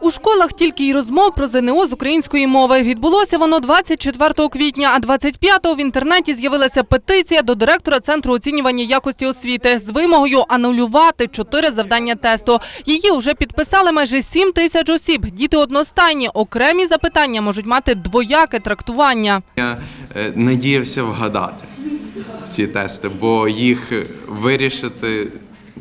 У школах тільки й розмов про ЗНО з української мови. Відбулося воно 24 квітня, а 25-го в інтернеті з'явилася петиція до директора Центру оцінювання якості освіти з вимогою анулювати чотири завдання тесту. Її вже підписали майже 7 тисяч осіб. Діти одностайні. Окремі запитання можуть мати двояке трактування. Я е, надіявся вгадати ці тести, бо їх вирішити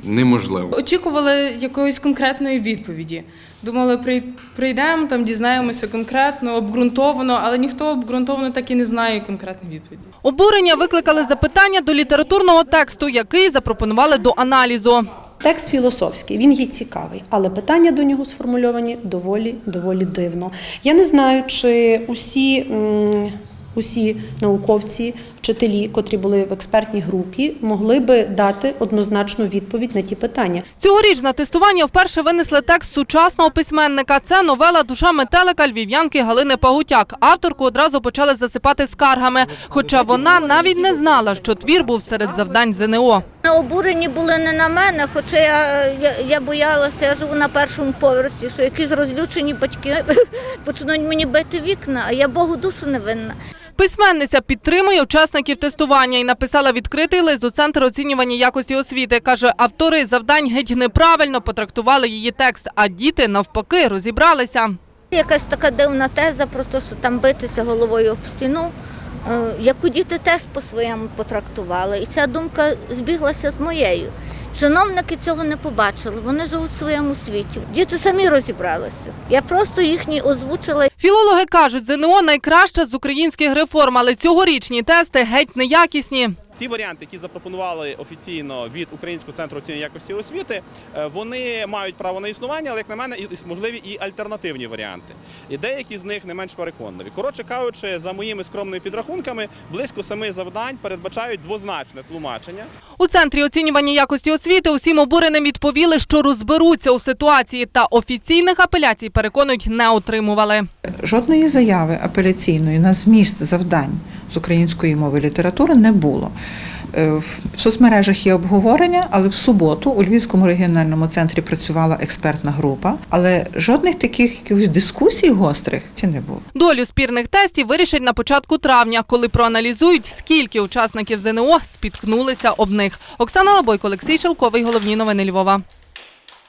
неможливо. Очікували якоїсь конкретної відповіді. Думали, прий- прийдемо, там дізнаємося конкретно, обґрунтовано, але ніхто обґрунтовано так і не знає конкретної відповіді. Обурення викликали запитання до літературного тексту, який запропонували до аналізу. Текст філософський, він є цікавий, але питання до нього сформульовані доволі доволі дивно. Я не знаю, чи усі, усі науковці, вчителі, котрі були в експертній групі, могли би дати однозначну відповідь на ті питання. Цьогоріч на тестування вперше винесли текст сучасного письменника. Це новела Душа метелика львів'янки Галини Пагутяк. Авторку одразу почали засипати скаргами, хоча вона навіть не знала, що твір був серед завдань ЗНО. Обурені були не на мене, хоча я, я, я боялася, я живу на першому поверсі, що якісь розлючені батьки почнуть мені бити вікна, а я Богу душу не винна. Письменниця підтримує учасників тестування і написала відкритий лист у центр оцінювання якості освіти. каже, автори завдань геть неправильно потрактували її текст, а діти навпаки розібралися. Якась така дивна теза про те, що там битися головою об стіну, е, яку діти теж по-своєму потрактували. І ця думка збіглася з моєю. Чиновники цього не побачили, вони живуть в своєму світі. Діти самі розібралися. Я просто їхні озвучила Філологи кажуть, ЗНО найкраща з українських реформ, але цьогорічні тести геть неякісні. Ті варіанти, які запропонували офіційно від Українського центру оцінювання якості освіти, е, вони мають право на існування, але як на мене, і можливі і альтернативні варіанти. І деякі з них не менш переконливі. Коротше кажучи, за моїми скромними підрахунками, близько семи завдань передбачають двозначне тлумачення. У центрі оцінювання якості освіти усім обуреним відповіли, що розберуться у ситуації та офіційних апеляцій переконують не отримували. Жодної заяви апеляційної на зміст завдань з української мови літератури не було. Е, В соцмережах є обговорення, але в суботу у Львівському регіональному центрі працювала експертна група, але жодних таких якихось дискусій гострих чи не було. Долю спірних тестів вирішать на початку травня, коли проаналізують, скільки учасників ЗНО спіткнулися об них. Оксана Лабойко, Олексій Шелковий. Головні новини Львова.